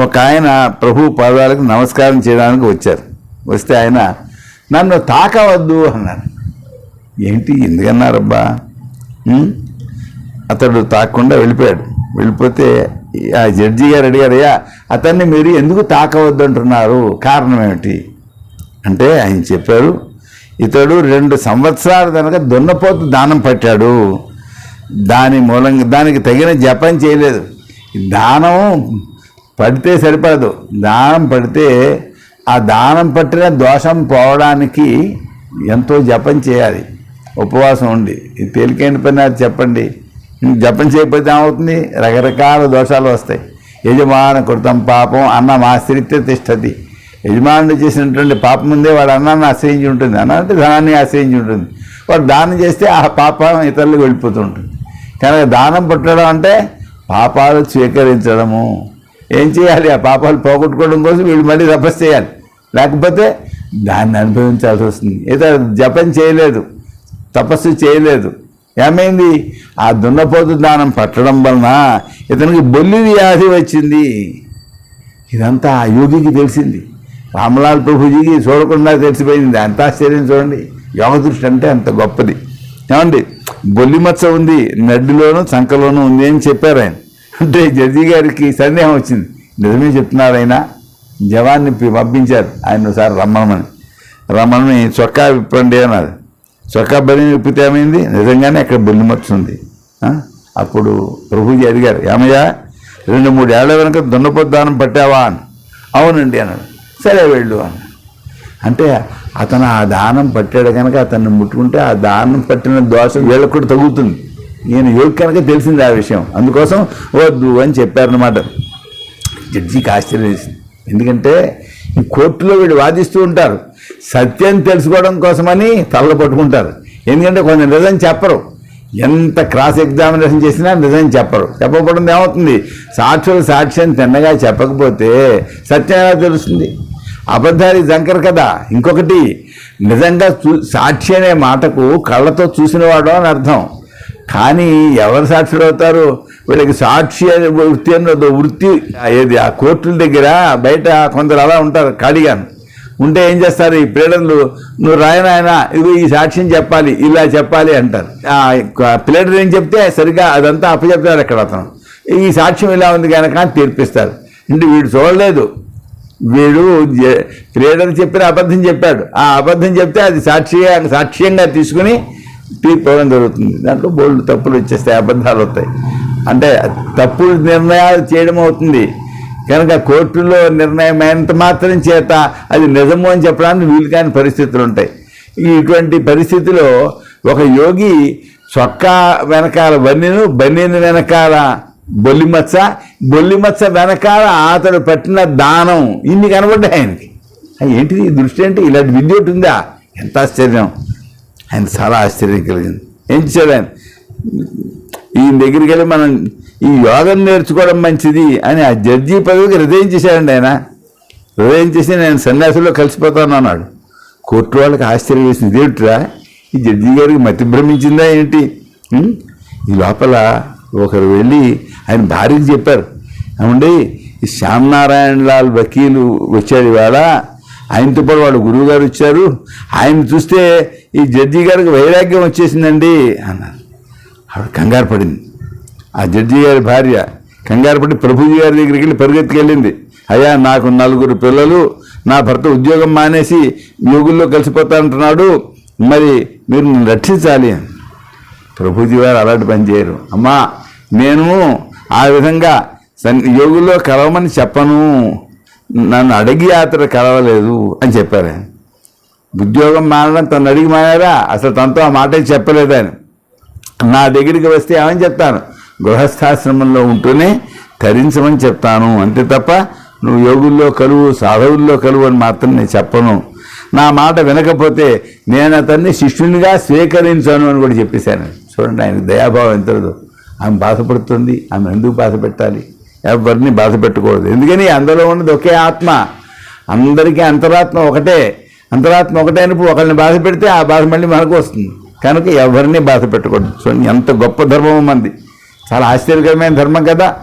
ఒక ఆయన ప్రభు పాదాలకు నమస్కారం చేయడానికి వచ్చారు. వస్తే ఆయన నన్ను తాకవద్దు అన్నాడు. ఏంటి? ఎందుకన్నారబ్బా? అతడు తాకకుండా వెళ్ళిపోయాడు. వెళ్ళిపోతే ఆ జడ్జి గారు అడిగారయ్యా అతన్ని మీరు ఎందుకు తాకవద్దు అంటున్నారు? కారణం ఏమిటి? అంటే ఆయన చెప్పారు ఇతడు రెండు సంవత్సరాలు కనుక దున్నపోతు దానం పట్టాడు. దాని మూలంగా దానికి తగిన జపం చేయలేదు. దానం పడితే సరిపడదు. దానం పడితే ఆ దానం పట్టిన దోషం పోవడానికి ఎంతో జపం చేయాలి. ఉపవాసం ఉండి. ఇది తేలికైన పని అది చెప్పండి. జపం చేయకపోతే ఏమవుతుంది? రకరకాల దోషాలు వస్తాయి. యజమాన కృతం పాపం అన్నం ఆశ్రిత్య తిష్టది. యజమానుడు చేసినటువంటి పాపం ముందే వాడు అన్నాన్ని ఆశ్రయించి ఉంటుంది. అన్న అంటే ధనాన్ని ఆశ్రయించి ఉంటుంది. వాడు దానం చేస్తే ఆ పాపం ఇతరులకు వెళ్ళిపోతూ ఉంటుంది. కనుక దానం పుట్టడం అంటే పాపాలు స్వీకరించడము. ఏం చేయాలి? ఆ పాపాలు పోగొట్టుకోవడం కోసం వీళ్ళు మళ్ళీ తపస్సు చేయాలి. లేకపోతే దాన్ని అనుభవించాల్సి వస్తుంది. ఏదో జపం చేయలేదు తపస్సు చేయలేదు. ఏమైంది? ఆ దున్నపోతు దానం పట్టడం వలన ఇతనికి బొల్లి వ్యాధి వచ్చింది. ఇదంతా ఆ యోగికి తెలిసింది. రామలాల్ ప్రభుజీకి చూడకుండా తెలిసిపోయింది. అంత ఆశ్చర్యం చూడండి. యోగ దృష్టి అంటే అంత గొప్పది. ఏమండి? బొల్లి మచ్చ ఉంది నడ్డిలోను చంకలోనూ ఉంది అని చెప్పారు ఆయన. అంటే జడ్జి గారికి సందేహం వచ్చింది. నిజమే చెప్తున్నారు ఆయన. జవాన్ని పంపించారు. ఆయన ఒకసారి రమ్మనమని రమ్మని చొక్కా విప్పండి అన్నారు. చొక్కా బలి విప్పితే ఏమైంది? నిజంగానే అక్కడ బెల్లి మచ్చ అప్పుడు ప్రభుజీ అడిగారు ఏమయ్యా రెండు మూడు ఏళ్ళ వెనక దున్నపోద్దానం పట్టావా? అని. అవునండి అన్నాడు. సరే వెళ్ళు అని అంటే అతను ఆ దానం పట్టాడు కనుక అతన్ని ముట్టుకుంటే ఆ దానం పట్టిన దోషం వీళ్ళకు కూడా తగ్గుతుంది ఈయన యోగి కనుక తెలిసింది ఆ విషయం. అందుకోసం వద్దు అని చెప్పారనమాట జడ్జికి ఆశ్చర్యం వేసింది. ఎందుకంటే ఈ కోర్టులో వీళ్ళు వాదిస్తూ ఉంటారు. సత్యం తెలుసుకోవడం కోసమని తలలు పట్టుకుంటారు. ఎందుకంటే కొంత నిజం చెప్పరు. ఎంత క్రాస్ ఎగ్జామినేషన్ చేసినా నిజం చెప్పరు. చెప్పకపోవడం ఏమవుతుంది? సాక్షులు సాక్ష్యం తిన్నగా చెప్పకపోతే సత్యం ఎలా తెలుస్తుంది? అబద్ధాలు జంకర్ కదా. ఇంకొకటి నిజంగా చూ సాక్షి అనే మాటకు కళ్ళతో చూసినవాడు అని అర్థం. కానీ ఎవరు సాక్షులు అవుతారు? వీళ్ళకి సాక్షి అనే వృత్తి అన్నది వృత్తి ఏది ఆ కోర్టుల దగ్గర బయట కొందరు అలా ఉంటారు ఖాళీగా ఉంటే ఏం చేస్తారు? ఈ ప్లేడర్లు నువ్వు రాయనాయనా ఇది ఈ సాక్ష్యం చెప్పాలి ఇలా చెప్పాలి అంటారు. ఆ ప్లేడర్ ఏం చెప్తే సరిగా అదంతా అప్పచెప్తారు అక్కడ అతను. ఈ సాక్ష్యం ఇలా ఉంది కనుక అని తీర్పిస్తారు. అంటే వీడు చూడలేదు. వీడు ప్లేడర్ చెప్పిన అబద్ధం చెప్పాడు. ఆ అబద్ధం చెప్తే అది సాక్షిగా సాక్ష్యంగా తీసుకుని తీర్పు ఇవ్వడం జరుగుతుంది. దాంట్లో బోల్డ్ తప్పులు వచ్చేస్తాయి అబద్ధాలు వస్తాయి. అంటే తప్పుడు నిర్ణయాలు చేయడం అవుతుంది. కనుక కోర్టులో నిర్ణయం అయినంత మాత్రం చేత అది నిజము అని చెప్పడానికి వీలు కాని పరిస్థితులు ఉంటాయి. ఇటువంటి పరిస్థితిలో ఒక యోగి చొక్కా వెనకాల బన్నెను బన్నీని వెనకాల బొల్లిమచ్చ బొల్లిమచ్చ వెనకాల అతడు పెట్టిన దానం ఇన్ని కనబడ్డాయి ఆయనకి. ఏంటిది? దృష్టి అంటే ఇలాంటి విద్య ఉంటుందా ఎంత ఆశ్చర్యం. ఆయన చాలా ఆశ్చర్యం కలిగింది. ఏం చేశాడు ఆయన? ఈయన దగ్గరికి వెళ్ళి మనం ఈ యోగం నేర్చుకోవడం మంచిది అని ఆ జడ్జి పదవికి హృదయం చేశాడండి ఆయన. హృదయం చేసి నేను సన్యాసుల్లో కలిసిపోతాను అన్నాడు. కోర్టు వాళ్ళకి ఆశ్చర్యం వేసింది. ఏమిట్రా ఈ జడ్జి గారికి మతి భ్రమించిందా ఏంటి? ఈ లోపల ఒకరు వెళ్ళి ఆయన భార్యకి చెప్పారు. ఏమండి ఈ శ్యామనారాయణ లాల్ వకీలు వచ్చాడు ఇవాళ. ఆయనతో పాటు వాళ్ళు గురువు గారు వచ్చారు. ఆయన చూస్తే ఈ జడ్జి గారికి వైరాగ్యం వచ్చేసిందండి అన్నారు. ఆవిడ కంగారు పడింది. ఆ జడ్జి గారి భార్య కంగారు పడి ప్రభుజీ గారి దగ్గరికి వెళ్ళి పరిగెత్తుకెళ్ళింది. అయ్యా నాకు నలుగురు పిల్లలు నా భర్త ఉద్యోగం మానేసి యోగుల్లో కలిసిపోతానంటున్నాడు. మరి మీరు నన్ను రక్షించాలి అని. ప్రభుజీ వారు అలాంటి పని చేయరు. అమ్మా నేను ఆ విధంగా యోగుల్లో కలవమని చెప్పను. నన్ను అడిగి అతడు కలవలేదు అని చెప్పారు. ఆయన ఉద్యోగం మానడం తను అడిగి మానారా అసలు తనతో ఆ మాట చెప్పలేదు ఆయన నా దగ్గరికి వస్తే ఏమని చెప్తాను? గృహస్థాశ్రమంలో ఉంటూనే ధరించమని చెప్తాను. అంతే తప్ప నువ్వు యోగుల్లో కలువు సాధవుల్లో కలువు అని మాత్రం నేను చెప్పను. నా మాట వినకపోతే నేను అతన్ని శిష్యునిగా స్వీకరించాను అని కూడా చెప్పేశాను. చూడండి ఆయన దయాభావం ఎంతదో ఆమె బాధపడుతుంది ఆమె ఎందుకు బాధపెట్టాలి ఎవరిని బాధ పెట్టకూడదు ఎందుకని? అందరిలో ఉన్నది ఒకే ఆత్మ. అందరికీ అంతరాత్మ ఒకటే. అంతరాత్మ ఒకటే అయినప్పుడు ఒకరిని బాధ పెడితే ఆ బాధ మళ్ళీ మనకు వస్తుంది. కనుక ఎవరిని బాధ పెట్టకూడదు చూడండి ఎంత గొప్ప ధర్మం మంది చాలా ఆశ్చర్యకరమైన ధర్మం కదా?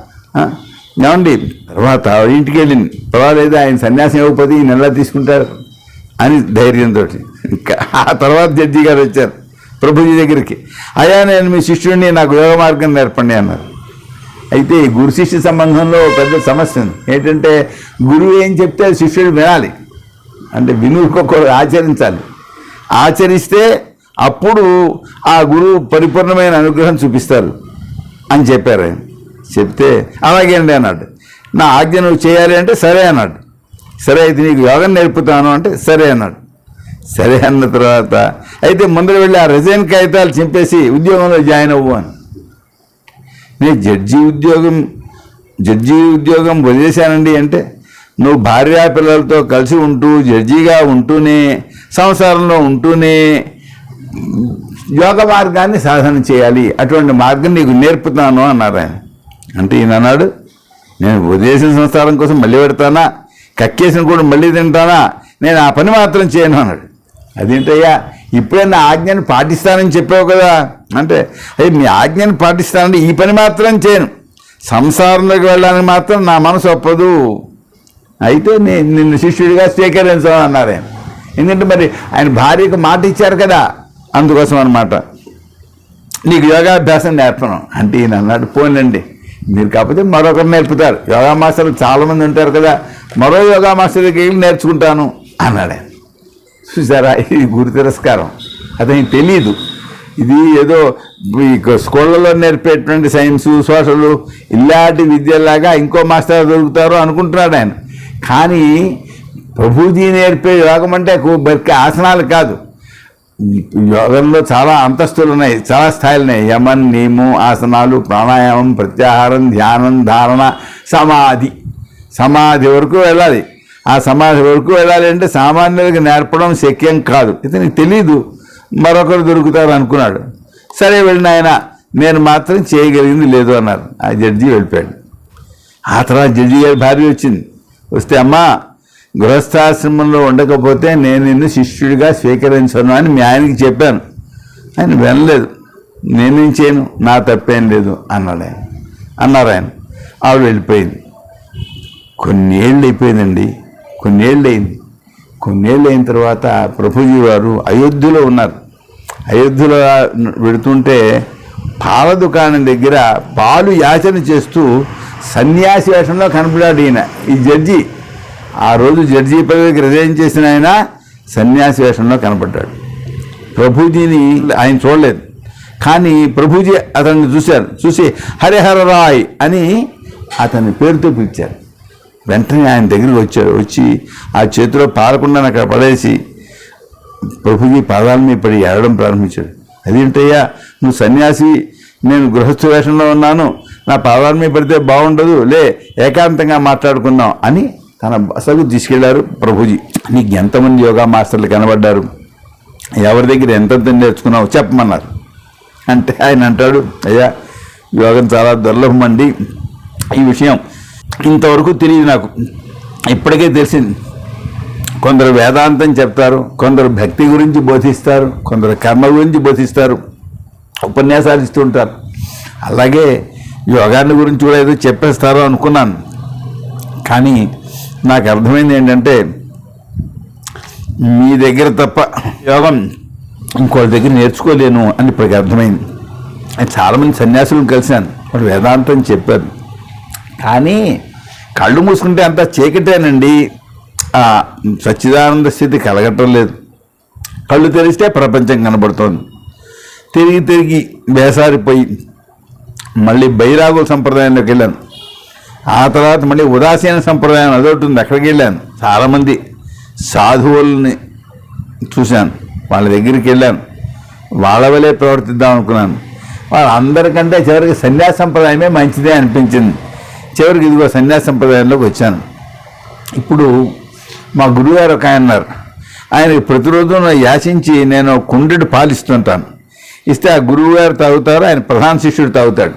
ఏమండి? తర్వాత ఇంటికి వెళ్ళింది. పర్వాలేదు ఆయన సన్యాసం ఇవ్వకపోతే ఈయన ఎలా తీసుకుంటారు అని ధైర్యంతో. ఇంకా ఆ తర్వాత జడ్జి గారు వచ్చారు. ప్రభుజీ దగ్గరికి. అయ్యా నేను మీ శిష్యుడిని నాకు యోగ మార్గం నేర్పండి అన్నారు. అయితే గురు శిష్య సంబంధంలో పెద్ద సమస్య ఉంది. ఏంటంటే గురువు ఏం చెప్తే శిష్యుడు వినాలి. అంటే వినుకొక ఆచరించాలి. ఆచరిస్తే అప్పుడు ఆ గురువు పరిపూర్ణమైన అనుగ్రహం చూపిస్తారు అని చెప్పారు ఆయన. చెప్తే అలాగే అండి అన్నాడు. నా ఆజ్ఞ నువ్వు చేయాలి అంటే సరే అన్నాడు. సరే అయితే నీకు యోగం నేర్పుతాను అంటే సరే అన్నాడు. సరే అన్న తర్వాత అయితే ముందర వెళ్ళి ఆ రజైన్ కాగితాలు చింపేసి ఉద్యోగంలో జాయిన్ అవ్వు అని. నేను జడ్జి ఉద్యోగం జడ్జి ఉద్యోగం వదిలేశానండి అంటే నువ్వు భార్యా పిల్లలతో కలిసి ఉంటూ జడ్జిగా ఉంటూనే సంసారంలో ఉంటూనే యోగ మార్గాన్ని సాధన చేయాలి. అటువంటి మార్గం నీకు నేర్పుతాను అన్నారు ఆయన. అంటే ఈయన అన్నాడు నేను వదిలేసిన సంసారం కోసం మళ్ళీ పెడతానా? కక్కేసిన కూడా మళ్ళీ తింటానా? నేను ఆ పని మాత్రం చేయను అన్నాడు. అదేంటయ్యా? ఇప్పుడే నా ఆజ్ఞను పాటిస్తానని చెప్పావు కదా. అంటే అయ్యి మీ ఆజ్ఞను పాటిస్తానంటే ఈ పని మాత్రం చేయను. సంసారంలోకి వెళ్ళడానికి మాత్రం నా మనసు ఒప్పదు. అయితే నేను నిన్ను శిష్యుడిగా స్వీకరించాను అన్నారు. ఆయన ఎందుకంటే మరి ఆయన భార్యకు మాట ఇచ్చారు కదా. అందుకోసం అన్నమాట. నీకు యోగాభ్యాసం నేర్పను. అంటే ఈయన అన్నాడు పోనండి మీరు కాకపోతే మరొకరు నేర్పుతారు. యోగా మాస్టర్లు చాలామంది ఉంటారు కదా. మరో యోగా మాస్టర్ దగ్గర నేర్చుకుంటాను అన్నాడు ఆయన. చూసారా? ఇది గురు తిరస్కారం. అతనికి తెలియదు ఇది ఏదో ఈ స్కూళ్ళలో నేర్పేటువంటి సైన్స్ సోషల్ ఇలాంటి విద్యలాగా ఇంకో మాస్టర్ దొరుకుతారు అనుకుంటున్నాడు ఆయన. కానీ ప్రభుజీ నేర్పే యోగం అంటే బరికి ఆసనాలు కాదు. యోగంలో చాలా అంతస్తులు ఉన్నాయి చాలా స్థాయిలు ఉన్నాయి యమన్ నియమం ఆసనాలు ప్రాణాయామం ప్రత్యాహారం ధ్యానం ధారణ సమాధి. సమాధి వరకు వెళ్ళాలి. ఆ సమాధి వరకు వెళ్ళాలి అంటే సామాన్యులకు నేర్పడం శక్యం కాదు. ఇతనికి తెలీదు. మరొకరు దొరుకుతారు అనుకున్నాడు. సరే వెళ్ళిన ఆయన నేను మాత్రం చేయగలిగింది లేదు అన్నారు. ఆ జడ్జి వెళ్ళిపోయాడు. ఆ తర్వాత జడ్జి గారి భార్య వచ్చింది. వస్తే అమ్మా గృహస్థాశ్రమంలో ఉండకపోతే నేను నిన్ను శిష్యుడిగా స్వీకరించను అని మీ ఆయనకి చెప్పాను. ఆయన వినలేదు. నేనేం చేయను? నా తప్పేం లేదు అన్నాడు ఆయన. అన్నారు ఆయన. ఆవిడ వెళ్ళిపోయింది. కొన్నేళ్ళు అయిపోయిందండి. కొన్నేళ్ళు అయింది కొన్నేళ్ళు అయిన తర్వాత ప్రభుజీ వారు అయోధ్యలో ఉన్నారు. అయోధ్యలో పెడుతుంటే పాల దుకాణం దగ్గర పాలు యాచన చేస్తూ సన్యాసి వేషంలో కనపడాడు ఈయన ఈ జడ్జి. ఆ రోజు జడ్జి పదవికి రిజైన్ చేసిన ఆయన సన్యాసి వేషంలో కనపడ్డాడు. ప్రభుజీని ఆయన చూడలేదు. కానీ ప్రభుజీ అతన్ని చూశారు. చూసి హరిహర రాయ్ అని అతని పేరుతో పిలిచారు. వెంటనే ఆయన దగ్గరికి వచ్చారు వచ్చి ఆ చేతిలో పాలకుండాను అక్కడ పడేసి ప్రభుజీ పాదాల మీద పడి ఏడడం ప్రారంభించాడు. అదేంటయ్యా? నువ్వు సన్యాసి నేను గృహస్థ వేషంలో ఉన్నాను. నా పాదాల మీద పడితే బాగుండదు. లే ఏకాంతంగా మాట్లాడుకుందాం అని తన బసకు తీసుకెళ్ళారు ప్రభుజీ. నీకు ఎంతమంది యోగా మాస్టర్లు కనబడ్డారు? ఎవరి దగ్గర ఎంతెంత నేర్చుకున్నావు? చెప్పమన్నారు. అంటే ఆయన అంటాడు అయ్యా యోగం చాలా దుర్లభం అండి. ఈ విషయం ఇంతవరకు తెలియదు నాకు. ఇప్పటికే తెలిసింది. కొందరు వేదాంతం చెప్తారు కొందరు భక్తి గురించి బోధిస్తారు కొందరు కర్మ గురించి బోధిస్తారు ఉపన్యాసాలు ఇస్తూ ఉంటారు. అలాగే యోగాన్ని గురించి కూడా ఏదో చెప్పేస్తారో అనుకున్నాను. కానీ నాకు అర్థమైంది ఏంటంటే మీ దగ్గర తప్ప యోగం ఇంకోటి దగ్గర నేర్చుకోలేను అని ఇప్పటికి అర్థమైంది. చాలామంది సన్యాసులను కలిశాను వాళ్ళు వేదాంతం చెప్పారు. కానీ కళ్ళు మూసుకుంటే అంతా చీకటేనండి. సచ్చిదానంద స్థితి కలగటం లేదు. కళ్ళు తెరిస్తే ప్రపంచం కనబడుతోంది. తిరిగి తిరిగి వేసారిపోయి మళ్ళీ బైరాగుల సంప్రదాయంలోకి వెళ్ళాను. ఆ తర్వాత మళ్ళీ ఉదాసీన సంప్రదాయం అదొకటి ఉంది. అక్కడికి వెళ్ళాను. చాలామంది సాధువుల్ని చూశాను. వాళ్ళ దగ్గరికి వెళ్ళాను. వాళ్ళ వలే ప్రవర్తిద్దాం అనుకున్నాను. వాళ్ళందరికంటే చివరికి సన్యాస సంప్రదాయమే మంచిదే అనిపించింది. చివరికి ఇదిగో సన్యాస సంప్రదాయంలోకి వచ్చాను. ఇప్పుడు మా గురుగారు ఒక ఆయన ఉన్నారు. ఆయనకి ప్రతిరోజు యాచించి నేను కుండెడు పాలిస్తుంటాను. ఇస్తే ఆ గురువు గారు తాగుతారు ఆయన ప్రధాన శిష్యుడు తాగుతాడు.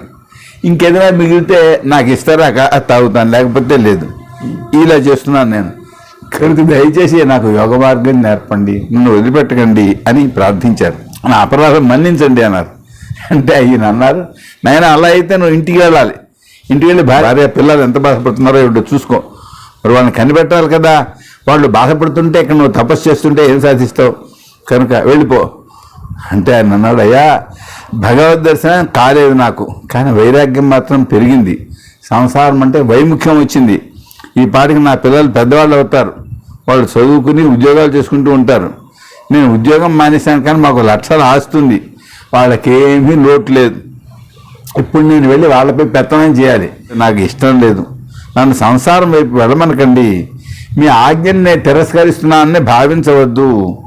ఇంకేదైనా మిగిలితే నాకు ఇస్తారా తాగుతాను లేకపోతే లేదు. ఇలా చేస్తున్నాను నేను. కనుక దయచేసి నాకు యోగ మార్గం నేర్పండి నన్ను వదిలిపెట్టకండి అని ప్రార్థించారు. నా అపరాధం మన్నించండి అన్నారు. అంటే ఈయన అన్నారు నాయన అలా అయితే నువ్వు ఇంటికి వెళ్ళాలి. ఇంటికి వెళ్ళి భార్య పిల్లలు ఎంత బాధపడుతున్నారో ఏమిటో చూసుకో. మరి వాళ్ళని కనిపెట్టాలి కదా. వాళ్ళు బాధపడుతుంటే ఇక్కడ నువ్వు తపస్సు చేస్తుంటే ఏం సాధిస్తావు? కనుక వెళ్ళిపో. అంటే ఆయన అన్నాడు అయ్యా భగవద్ దర్శనం కాలేదు నాకు. కానీ వైరాగ్యం మాత్రం పెరిగింది. సంసారం అంటే వైముఖ్యం వచ్చింది. ఈ పాటికి నా పిల్లలు పెద్దవాళ్ళు అవుతారు. వాళ్ళు చదువుకుని ఉద్యోగాలు చేసుకుంటూ ఉంటారు. నేను ఉద్యోగం మానేశాను కానీ మాకు లక్షలు ఆస్తుంది వాళ్ళకేమీ లోటు లేదు. ఇప్పుడు నేను వెళ్ళి వాళ్ళపై పెత్తనం చేయాలి. నాకు ఇష్టం లేదు. నన్ను సంసారం వైపు వెళ్ళమనకండి. మీ ఆజ్ఞని నేను తిరస్కరిస్తున్నానని భావించవద్దు.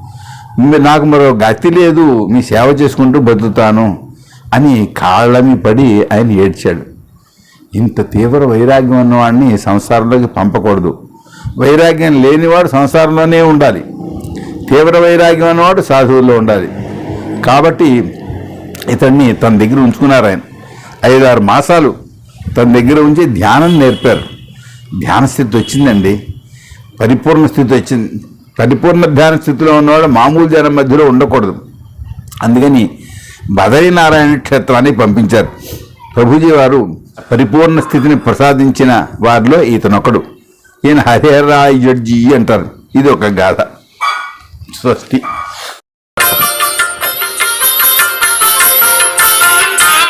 నాకు మరో గతి లేదు. మీ సేవ చేసుకుంటూ బతుకుతాను అని కాళ్ళమి పడి ఆయన ఏడ్చాడు. ఇంత తీవ్ర వైరాగ్యం ఉన్నవాడిని సంసారంలోకి పంపకూడదు. వైరాగ్యం లేనివాడు సంసారంలోనే ఉండాలి. తీవ్ర వైరాగ్యం అన్నవాడు సాధువుల్లో ఉండాలి. కాబట్టి ఇతన్ని తన దగ్గర ఉంచుకున్నారు ఆయన. ఐదారు మాసాలు తన దగ్గర ఉంచి ధ్యానం నేర్పారు. ధ్యాన స్థితి వచ్చిందండి. పరిపూర్ణ స్థితి వచ్చింది. పరిపూర్ణ ధ్యాన స్థితిలో ఉన్నవాడు మామూలు జనం మధ్యలో ఉండకూడదు. అందుకని బదరీనారాయణ క్షేత్రాన్ని పంపించారు. ప్రభుజీ వారు పరిపూర్ణ స్థితిని ప్రసాదించిన వారిలో ఇతనొకడు ఈయన హరేరాయుడ్జీ జడ్జి అంటారు. ఇది ఒక గాథ. స్వస్తి.